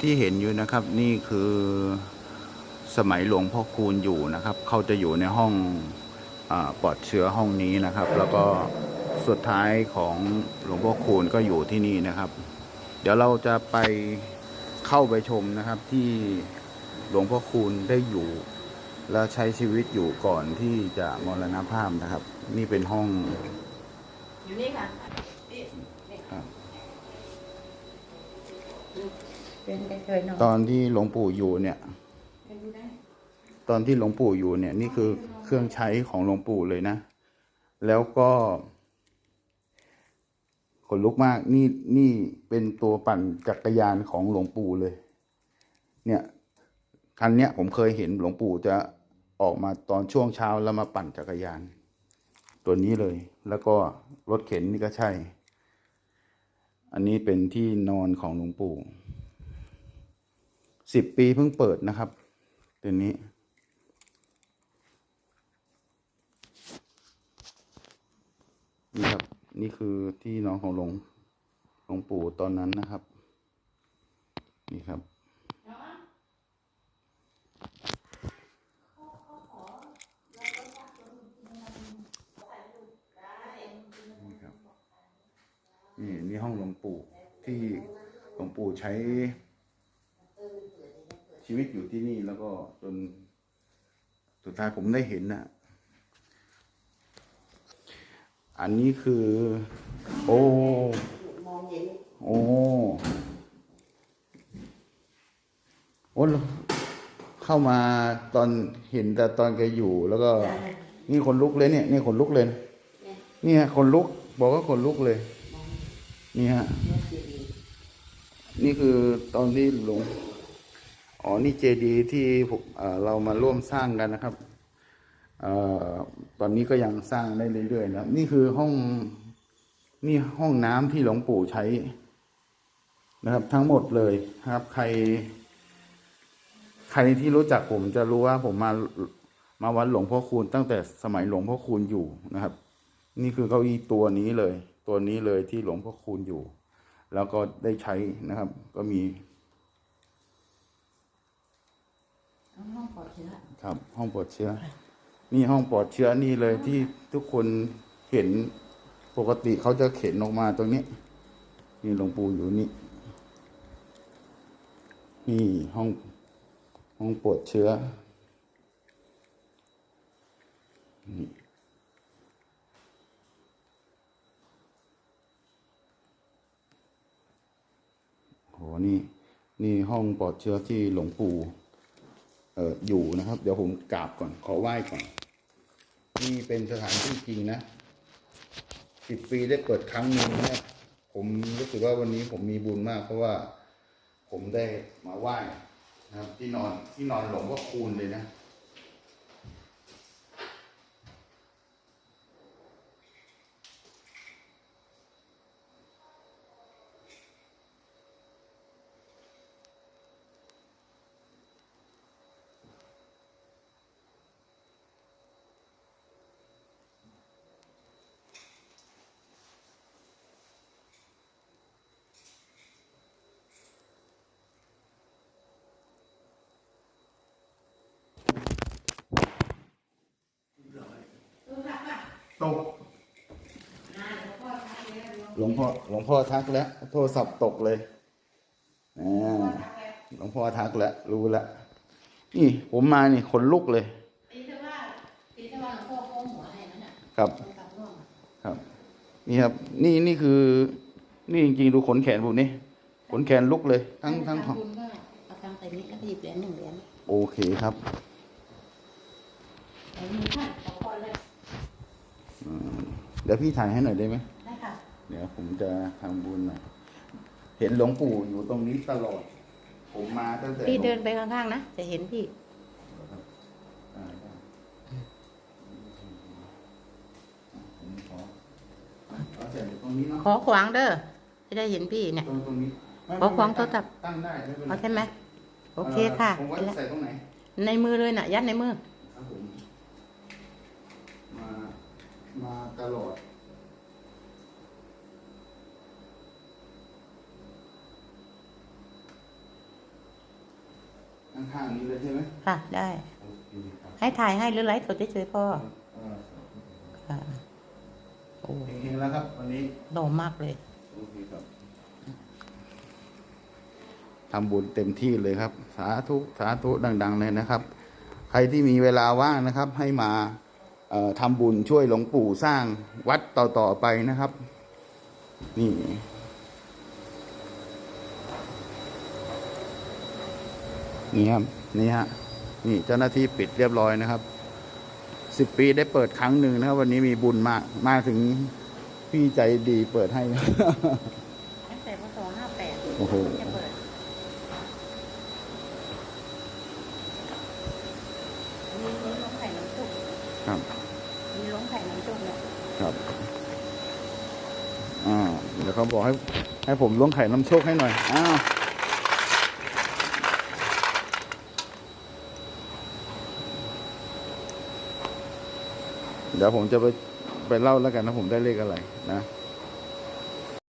ที่เห็นอยู่นะครับนี่คือสมัยหลวงพ่อคูณอยู่นะครับเขาจะอยู่ในห้องอาปลอดเชื้อห้องนี้นะครับ แล้วก็สุดท้ายของหลวงพ่อคูณก็อยู่ที่นี่นะครับ เดี๋ยวเราจะไปเข้าไปชมนะครับที่หลวงพ่อคูณได้อยู่และใช้ชีวิตอยู่ก่อนที่จะมรณภาพนะครับ นี่เป็นห้องอยู่นี่ค่ะนี่นี่ครับ เป็นได้เคยนอนตอนที่หลวงปู่อยู่เนี่ย ไปดูได้ตอนที่หลวงปู่อยู่เนี่ย นี่คือเครื่องใช้ของหลวงปู่เลยนะ แล้วก็ขนลุกมากนี่นี่เป็นตัวปั่นจักรยานของหลวงปู่เลย เนี่ยคันเนี้ยผมเคยเห็นหลวงปู่จะออกมาตอนช่วงเช้าแล้วมาปั่นจักรยาน ตัวนี้เลย แล้วก็รถเข็นนี่ก็ใช่ อันนี้เป็นที่นอนของหลวงปู่ สิบปีเพิ่งเปิดนะครับตัวนี้ นี่ครับ นี่คือที่น้อนของหลวงหลวงปู่ตอนนั้นนะครับ นี่ครับนี่นี่ห้องหลวงปู่ที่หลวงปู่ใช้ ชีวิตอยู่ที่นี่แล้วก็จนสุดท้ายผมได้เห็นนะอันนี้คือ โอ้มองเห็นโอ้โอ้เข้ามาตอนเห็นแต่ตอนแกอยู่แล้วก็ นี่คนลุกเลยเนี่ย นี่คนลุกเลยนี่ฮะคนลุก บอกว่าคนลุกเลยนี่ฮะนี่คือตอนที่หลวง อ๋อ นี่เจดีที่ผมเออเรามาร่วมสร้างกันนะครับเออตอนนี้ก็ยังสร้างได้เรื่อยๆนะครับนี่คือห้องนี่ห้องน้ำที่หลวงปู่ใช้นะครับ ทั้งหมดเลยนะครับ ใคร ใครที่รู้จักผมจะรู้ว่าผมมามาวัดหลวงพ่อคูณตั้งแต่สมัยหลวงพ่อคูณอยู่นะครับ นี่คือเก้าอี้ตัวนี้เลย ตัวนี้เลยที่หลวงพ่อคูณอยู่ แล้วก็ได้ใช้นะครับ ก็มี เอาห้อง ปลอดเชื้อครับ ห้องปลอดเชื้อ นี่ห้องปลอดเชื้อนี่เลยที่ทุกคนเห็นปกติเขาจะเข็นออกมาตรงนี้ นี่หลวงปู่อยู่นี่ นี่ห้องห้องปลอดเชื้อนี่โหนี่ นี่ห้องปลอดเชื้อที่หลวงปู่เอออยู่นะครับ เดี๋ยวผมกราบก่อนขอไหว้ก่อน นี่เป็นสถานที่จริงนะสิบปีได้เปิดครั้งหนึ่งนะผมรู้สึกว่าวันนี้ผมมีบุญมาก เพราะว่าผมได้มาไหว้นะครับ ที่นอนที่นอนหลวงพ่อคูณเลยนะ ตก หลวงพ่อหลวงพ่อทักแล้ว โทรศัพท์ตกเลยอ่าหลวงพ่อทักแล้ว รู้แล้ว นี่ผมมานี่ขนลุกเลยตีแต่ว่าตีแต่ว่าหลวงพ่อโค้งหัวอะไรนั่นน่ะครับตรงกับร่วงอะครับ นี่ครับ นี่นี่คือ นี่จริงๆดูขนแขนผมนี่ขนแขนลุกเลย ทั้งทั้งทำบุญก็เอาตังค์ใส่นิดแล้วก็หยิบเหรียญหนึ่งเหรียญโอเคครับ เอามือท่านขอพรเลยเดี๋ยวพี่ถ่ายให้หน่อยได้ไหมได้ค่ะ เดี๋ยวผมจะทำบุญหน่อย เห็นหลวงปู่อยู่ตรงนี้ตลอด ผมมาตั้งแต่พี่เดินไปข้างๆนะ จะเห็นพี่ได้ได้ผมขอเอาเสร็จตรงนี้เนาะ ขอขวางเด้อ จะได้เห็นพี่เนี่ย ตรงตรงนี้ไม่ขอความโทษครับตั้งได้ไม่เป็นไรเอาใช่ไหม โอเคค่ะ ผมว่าเห็นแล้วใส่ตรงไหน ในมือเลยน่ะ ยัดในมือ ครับผม มา มาตลอด ข้างๆนี้เลยใช่ไหมค่ะ ได้ โอเคครับให้ถ่ายให้หรือไลฟ์สดเฉยๆพ่อเออค่ะโอ้เฮงๆแล้วครับ วันนี้หล่อมากเลย โอเคครับทำบุญเต็มที่เลยครับ สาธุ สาธุดัง ๆ เลยนะครับ ใครที่มีเวลาว่างนะครับ ให้มาเอ่อ ทำบุญช่วยหลวงปู่สร้างวัดต่อๆไปนะครับ นี่นี่ครับนี่ฮะนี่เจ้าหน้าที่ปิดเรียบร้อยนะครับสิบปีได้เปิดครั้งหนึ่งนะครับ วันนี้มีบุญมากมาถึงพี่ใจดีเปิดให้ตั้งแต่พศห้าแปดโอ้โห จะเปิด มีมีล้มไข่น้ำจุก ครับ มีล้มไข่น้ำจุกเนี่ยครับอ่าเดี๋ยวเขาบอกให้ให้ผมล้วงไข่น้ำโชคให้หน่อยอ้าวเดี๋ยวผมจะไปไปเล่าแล้วกันนะผมได้เลขอะไรนะ